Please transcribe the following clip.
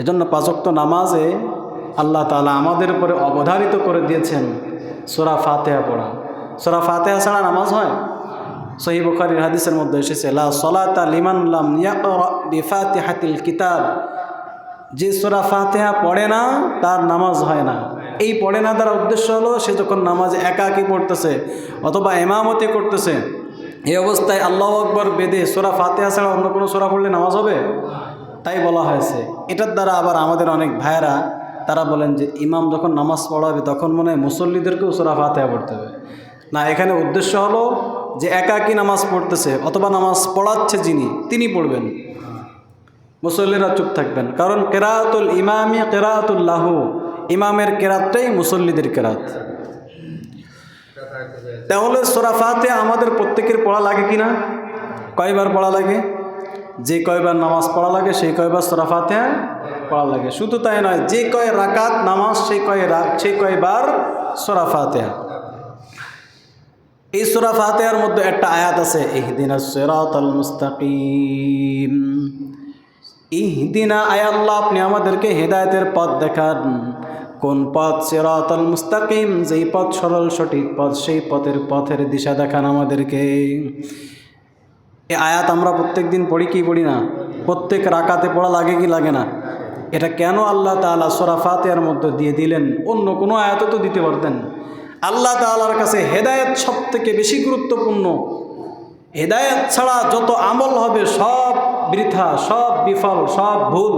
এজন্য পাচক্ত নামাজে আল্লাহ তালা আমাদের উপরে অবধারিত করে দিয়েছেন সোরা ফাতেহা পড়া। সোরা ফাতেহা ছাড়া নামাজ হয়? সহি বুখারির হাদিসের মধ্যে এসেছে, লা সলাতা লিমান লাম বিফাতিহাতিল কিতাব। যে সোরা ফাতেহা পড়ে না, তার নামাজ হয় না। এই পড়ে না তার উদ্দেশ্য হলো, সে যখন নামাজ একাকি পড়তেছে অথবা এমামতি করতেছে, এই অবস্থায় আল্লাহ আকবর বেদে সোরা ফাতেহা ছাড়া অন্য কোনো সোরা পড়লে নামাজ হবে? তাই বলা হয়েছে। এটার দ্বারা আবার আমাদের অনেক ভাইয়েরা, তারা বলেন যে ইমাম যখন নামাজ পড়াবে, তখন মনে হয় মুসল্লিদেরকেও সোরা ফাতেহা পড়তে হবে। না, এখানে উদ্দেশ্য হলো যে একাকি নামাজ পড়তেছে অথবা নামাজ পড়াচ্ছে যিনি, তিনি পড়বেন। মুসল্লিরা চুপ থাকবেন। কারণ কেরাতুল ইমামি কেরাতুল্লাহ, ইমামের কেরাতটাই মুসল্লিদের কেরাত। তাহলে সোরাফাতে আমাদের প্রত্যেকের পড়া লাগে কি না কয়বার পড়া লাগে? যে কয়বার নামাজ পড়া লাগে, সেই কয়বার সোরাফাতে পড়া লাগে। শুধু তাই নয়, যে কয় রাকাত নামাজ সেই কয় রাত সেই কয়বার সোরাফাতে এই সুরা ফাতেহার মধ্যে একটা আয়াত আছে, ইহদিনা সিরাতাল মুস্তাকিম। ইহদিনা আয়াল্লাহ আপনি আমাদেরকে হেদায়েতের পথ দেখান। কোন পথ? সিরাতাল মুস্তাকিম, যেই পথ সরল সঠিক পথ, সেই পথের পথের দিশা দেখান আমাদেরকে। এই আয়াত আমরা প্রত্যেক দিন পড়ি কি পড়ি না? প্রত্যেক রাকাতে পড়া লাগে কি লাগে না? এটা কেন আল্লাহ তালা সূরা ফাতিহার মধ্যে দিয়ে দিলেন? অন্য কোনো আয়াতও তো দিতে পারতেন আল্লাহ তালার কাছে হেদায়ত সব থেকে বেশি গুরুত্বপূর্ণ। হেদায়ত ছাড়া যত আমল হবে সব বৃথা, সব বিফল, সব ভুল।